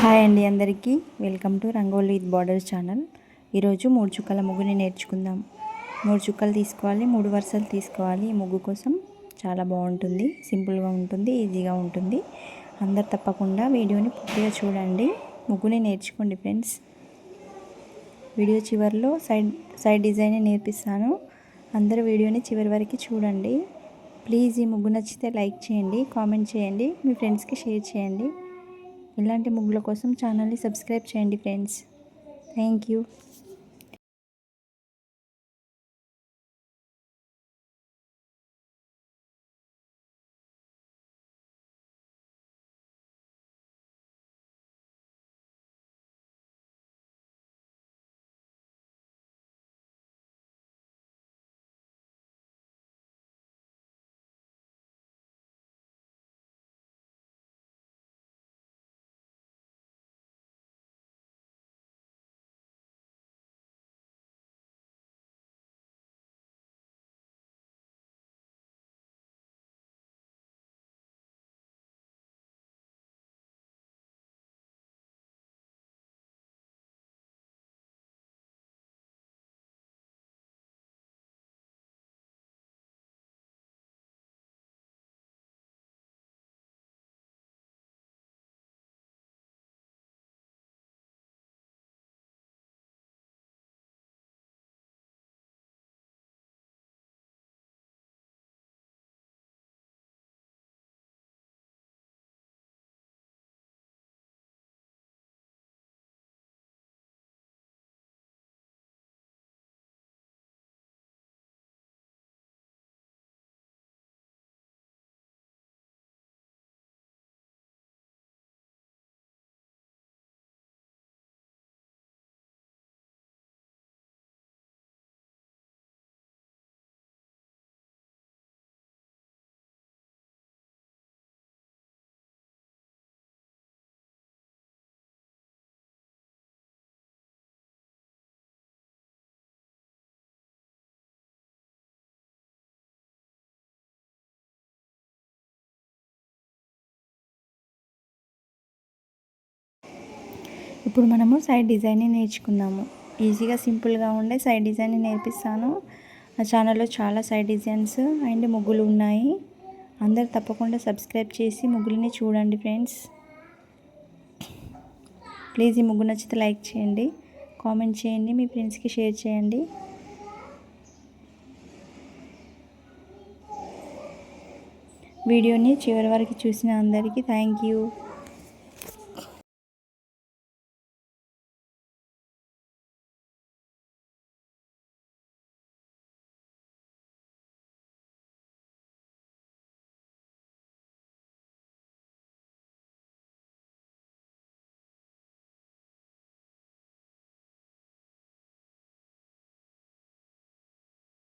Hi అండి అందరికీ. Welcome to rangoli with border channel. ఈరోజు మూడు చుక్కల ముగ్గుని నేర్చుకుందాం. మూడు చుక్కలు తీసుకోవాలి మూడు వరుసలు తీసుకోవాలి. ఈ ముగ్గు కోసం చాలా బాగుంటుంది సింపుల్గా ఉంటుంది ఈజీగా ఉంటుంది. అందరు తప్పకుండా వీడియోని పూర్తిగా చూడండి. ముగ్గుని నేర్చుకోండి ఫ్రెండ్స్. వీడియో చివరిలో సైడ్ సైడ్ డిజైన్ నేర్పిస్తాను. అందరూ వీడియోని చివరి వరకు చూడండి. ప్లీజ్ ఈ ముగ్గు నచ్చితే లైక్ చేయండి కామెంట్ చేయండి మీ ఫ్రెండ్స్కి షేర్ చేయండి. ఇలాంటి ముగ్గుల కోసం ఛానల్ని సబ్స్క్రైబ్ చేయండి ఫ్రెండ్స్. Thank you. ఇప్పుడు మనము సైడ్ డిజైన్ నేర్చుకుందాము. ఈజీగా సింపుల్గా ఉండే సైడ్ డిజైన్ నేర్పిస్తాను. నా ఛానల్లో చాలా సైడ్ డిజైన్స్ అండ్ ముగ్గులు ఉన్నాయి. అందరు తప్పకుండా సబ్స్క్రైబ్ చేసి ముగ్గులని చూడండి ఫ్రెండ్స్ ప్లీజ్ ఈ ముగ్గు నచ్చితే లైక్ చేయండి. కామెంట్ చేయండి. మీ ఫ్రెండ్స్కి షేర్ చేయండి. వీడియోని చివరి వరకు చూసిన అందరికీ థ్యాంక్ యూ